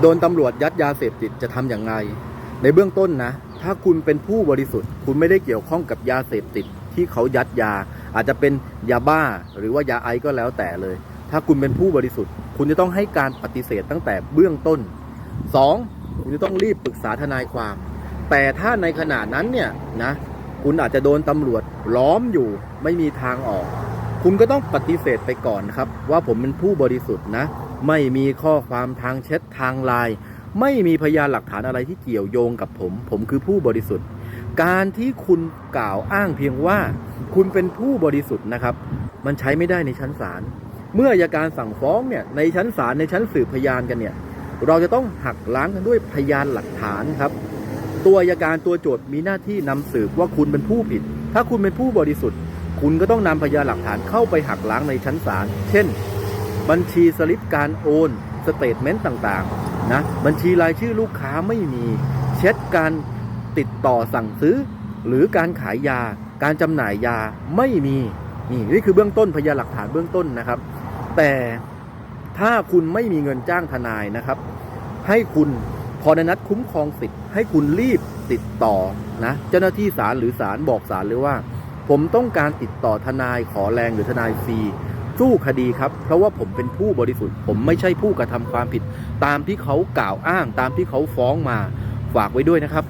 โดนตำรวจยัดยาเสพติดจะทำอย่างไร ในเบื้องต้นนะ ถ้าคุณเป็นผู้บริสุทธิ์ คุณไม่ได้เกี่ยวข้องกับยาเสพติดที่เขายัดยา อาจจะเป็นยาบ้าหรือว่ายาไอก็แล้วแต่เลย ถ้าคุณเป็นผู้บริสุทธิ์ คุณจะต้องให้การปฏิเสธตั้งแต่เบื้องต้น 2. คุณจะต้องรีบปรึกษาทนายความ แต่ถ้าในขณะนั้นเนี่ยนะคุณอาจจะโดนตำรวจล้อมอยู่ไม่มีทางออก คุณก็ต้องปฏิเสธไปก่อนครับ ว่าผมเป็นผู้บริสุทธิ์นะ ไม่มีข้อความทางแชททางไลน์ไม่มีพยานหลักฐานอะไรที่เกี่ยวโยงกับผม ผมคือผู้บริสุทธิ์ การที่คุณกล่าวอ้างเพียงว่า คุณเป็นผู้บริสุทธิ์นะครับ มันใช้ไม่ได้ในชั้นศาลเมื่ออัยการสั่งฟ้องเนี่ยในชั้นศาลในชั้นสืบพยานกันเนี่ยเราจะต้องหักล้างกันด้วยพยานหลักฐานครับ ตัวอัยการตัวโจทย์มีหน้าที่นำสืบว่าคุณเป็นผู้ผิด ถ้าคุณเป็นผู้บริสุทธิ์ คุณก็ต้องนำพยานหลักฐานเข้าไปหักล้างในชั้นศาลเช่น บัญชีสลิปการโอนสเตทเมนต์ต่างๆนะบัญชีรายชื่อลูกค้าไม่มีเช็ดการติดต่อสั่งซื้อ หรือการขายยา การจำหน่ายยาไม่มีนี่นี่คือเบื้องต้นพยานหลักฐานเบื้องต้นนะครับ แต่ถ้าคุณไม่มีเงินจ้างทนายนะครับ ให้คุณพอในนัดคุ้มครองสิทธิ์ให้คุณรีบติดต่อนะเจ้าหน้าที่ศาลหรือศาลบอกศาลเลยว่า ผมต้องการติดต่อทนายขอแรงหรือทนายฟรี สู้คดีครับ เพราะว่าผมเป็นผู้บริสุทธิ์ ผมไม่ใช่ผู้กระทำความผิด ตามที่เขากล่าวอ้างตามที่เขาฟ้องมาฝากไว้ด้วยนะครับ